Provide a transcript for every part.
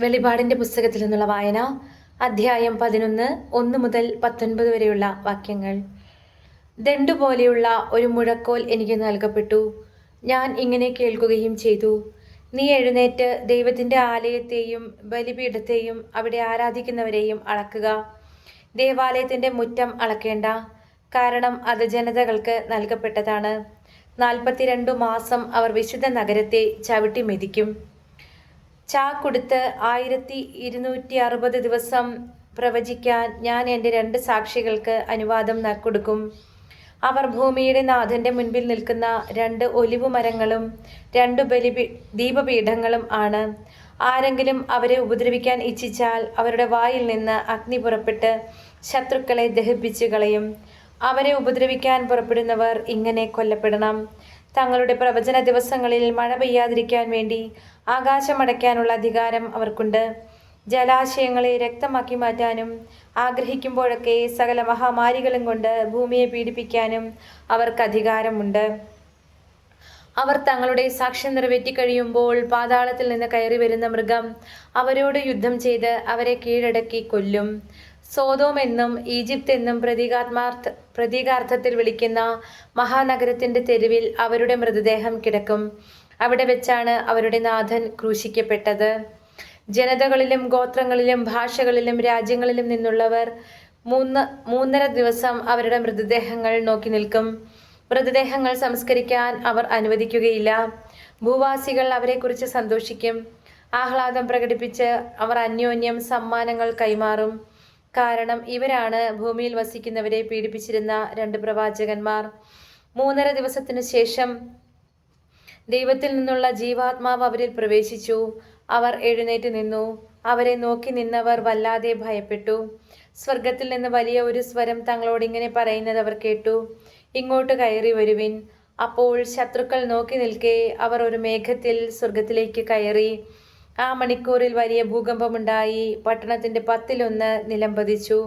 വെളിപാടിന്റെ പുസ്തകത്തിൽ നിന്നുള്ള വായന അധ്യായം പതിനൊന്ന് ഒന്ന് മുതൽ പത്തൊൻപത് വരെയുള്ള വാക്യങ്ങൾ. ദണ്ടു പോലെയുള്ള ഒരു മുഴക്കോൽ എനിക്ക് നൽകപ്പെട്ടു. ഞാൻ ഇങ്ങനെ കേൾക്കുകയും ചെയ്തു. നീ എഴുന്നേറ്റ് ദൈവത്തിന്റെ ആലയത്തെയും ബലിപീഠത്തെയും അവിടെ ആരാധിക്കുന്നവരെയും അളക്കുക. ദേവാലയത്തിന്റെ മുറ്റം അളക്കേണ്ട. കാരണം അത് ജനതകൾക്ക് നൽകപ്പെട്ടതാണ്. നാൽപ്പത്തിരണ്ടു മാസം അവർ വിശുദ്ധ നഗരത്തെ ചവിട്ടി മെതിക്കും. ചാക്കൊടുത്ത് ആയിരത്തി ഇരുന്നൂറ്റി അറുപത് ദിവസം പ്രവചിക്കാൻ ഞാൻ എന്റെ രണ്ട് സാക്ഷികൾക്ക് അനുവാദം കൊടുക്കും. അവർ ഭൂമിയുടെ നാഥന്റെ മുൻപിൽ നിൽക്കുന്ന രണ്ട് ഒലിവു മരങ്ങളും രണ്ട് ബലി ദീപപീഠങ്ങളും ആണ്. ആരെങ്കിലും അവരെ ഉപദ്രവിക്കാൻ ഇച്ഛിച്ചാൽ അവരുടെ വായിൽ നിന്ന് അഗ്നി പുറപ്പെട്ട് ശത്രുക്കളെ ദഹിപ്പിച്ചു കളയും. അവരെ ഉപദ്രവിക്കാൻ പുറപ്പെടുന്നവർ ഇങ്ങനെ കൊല്ലപ്പെടണം. തങ്ങളുടെ പ്രവചന ദിവസങ്ങളിൽ മഴ പെയ്യാതിരിക്കാൻ വേണ്ടി ആകാശമടയ്ക്കാനുള്ള അധികാരം അവർക്കുണ്ട്. ജലാശയങ്ങളെ രക്തമാക്കി മാറ്റാനും ആഗ്രഹിക്കുമ്പോഴൊക്കെ സകല മഹാമാരികളും കൊണ്ട് ഭൂമിയെ പീഡിപ്പിക്കാനും അവർക്ക് അധികാരമുണ്ട്. അവർ തങ്ങളുടെ സാക്ഷ്യം നിറവേറ്റി കഴിയുമ്പോൾ പാതാളത്തിൽ നിന്ന് കയറി വരുന്ന മൃഗം അവരോട് യുദ്ധം ചെയ്ത് അവരെ കീഴടക്കി കൊല്ലും. സോതോം എന്നും ഈജിപ്ത് എന്നും പ്രതീകാത്മാർത്ഥ പ്രതീകാർത്ഥത്തിൽ വിളിക്കുന്ന മഹാനഗരത്തിന്റെ തെരുവിൽ അവരുടെ മൃതദേഹം കിടക്കും. അവിടെ വെച്ചാണ് അവരുടെ നാഥൻ ക്രൂശിക്കപ്പെട്ടത്. ജനതകളിലും ഗോത്രങ്ങളിലും ഭാഷകളിലും രാജ്യങ്ങളിലും നിന്നുള്ളവർ മൂന്ന് മൂന്നര ദിവസം അവരുടെ മൃതദേഹങ്ങൾ നോക്കി നിൽക്കും. മൃതദേഹങ്ങൾ സംസ്കരിക്കാൻ അവർ അനുവദിക്കുകയില്ല. ഭൂവാസികൾ അവരെക്കുറിച്ച് സന്തോഷിക്കും. ആഹ്ലാദം പ്രകടിപ്പിച്ച് അവർ അന്യോന്യം സമ്മാനങ്ങൾ കൈമാറും. കാരണം ഇവരാണ് ഭൂമിയിൽ വസിക്കുന്നവരെ പീഡിപ്പിച്ചിരുന്ന രണ്ട് പ്രവാചകന്മാർ. മൂന്നര ദിവസത്തിനു ശേഷം ദൈവത്തിൽ നിന്നുള്ള ജീവാത്മാവ് അവരിൽ പ്രവേശിച്ചു. അവർ എഴുന്നേറ്റ് നിന്നു. അവരെ നോക്കി നിന്നവർ വല്ലാതെ ഭയപ്പെട്ടു. സ്വർഗത്തിൽ നിന്ന് വലിയ ഒരു സ്വരം തങ്ങളോട് ഇങ്ങനെ പറയുന്നത് അവർ കേട്ടു. ഇങ്ങോട്ട് കയറി വരുവിൻ. അപ്പോൾ ശത്രുക്കൾ നോക്കി നിൽക്കെ അവർ ഒരു മേഘത്തിൽ സ്വർഗത്തിലേക്ക് കയറി. ആ മണിക്കൂറിൽ വലിയ ഭൂകമ്പമുണ്ടായി. പട്ടണത്തിന്റെ പത്തിലൊന്ന് നിലംപതിച്ചു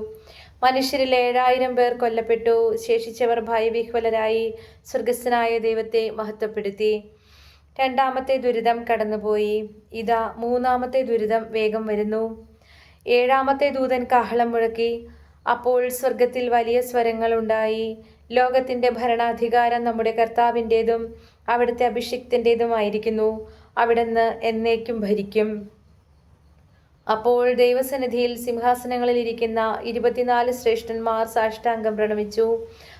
മനുഷ്യരിൽ ഏഴായിരം പേർ കൊല്ലപ്പെട്ടു. ശേഷിച്ചവർ ഭയവിഹ്വലരായി സ്വർഗസ്ഥനായ ദൈവത്തെ മഹത്വപ്പെടുത്തി. രണ്ടാമത്തെ ദുരിതം കടന്നുപോയി. ഇതാ മൂന്നാമത്തെ ദുരിതം വേഗം വരുന്നു. ഏഴാമത്തെ ദൂതൻ കാഹളം മുഴക്കി. അപ്പോൾ സ്വർഗത്തിൽ വലിയ സ്വരങ്ങൾ ഉണ്ടായി ലോകത്തിന്റെ ഭരണാധികാരം നമ്മുടെ കർത്താവിന്റെതും അവിടുത്തെ അഭിഷിക്തന്റെതുമായിരിക്കുന്നു അവിടുന്ന് എന്നേക്കും ഭരിക്കും. അപ്പോൾ ദൈവസന്നിധിയിൽ സിംഹാസനങ്ങളിൽ ഇരിക്കുന്ന ഇരുപത്തിനാല് ശ്രേഷ്ഠന്മാർ സാഷ്ടാംഗം പ്രണമിച്ചു.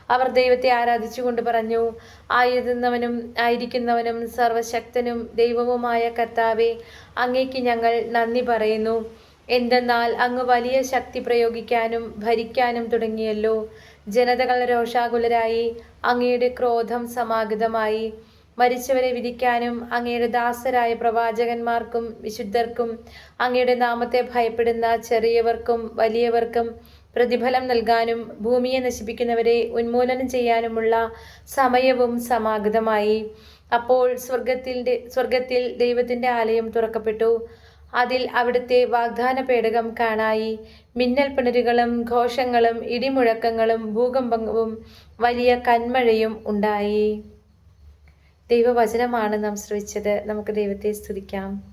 അവർ ദൈവത്തെ ആരാധിച്ചുകൊണ്ട് പറഞ്ഞു ആയിരുന്നവനും ആയിരിക്കുന്നവനും സർവശക്തനും ദൈവവുമായ കർത്താവെ അങ്ങേക്ക് ഞങ്ങൾ നന്ദി പറയുന്നു. എന്തെന്നാൽ അങ്ങ് വലിയ ശക്തി പ്രയോഗിക്കാനും ഭരിക്കാനും തുടങ്ങിയല്ലോ. ജനതകൾ രോഷാകുലരായി അങ്ങയുടെ ക്രോധം സമാഗതമായി. മരിച്ചവരെ വിധിക്കാനും അങ്ങയുടെ ദാസരായ പ്രവാചകന്മാർക്കും വിശുദ്ധർക്കും അങ്ങയുടെ നാമത്തെ ഭയപ്പെടുന്ന ചെറിയവർക്കും വലിയവർക്കും പ്രതിഫലം നൽകാനും ഭൂമിയെ നശിപ്പിക്കുന്നവരെ ഉന്മൂലനം ചെയ്യാനുമുള്ള സമയവും സമാഗതമായി. അപ്പോൾ സ്വർഗത്തിന്റെ സ്വർഗത്തിൽ ദൈവത്തിന്റെ ആലയം തുറക്കപ്പെട്ടു. അതിൽ അവിടുത്തെ വാഗ്ദാന പേടകം കാണായി. മിന്നൽ പിണരുകളും ഘോഷങ്ങളും ഇടിമുഴക്കങ്ങളും ഭൂകമ്പവും വലിയ കന്മഴയും ഉണ്ടായി. ദൈവവചനമാണ് നാം ശ്രവിച്ചത്. നമുക്ക് ദൈവത്തെ സ്തുതിക്കാം.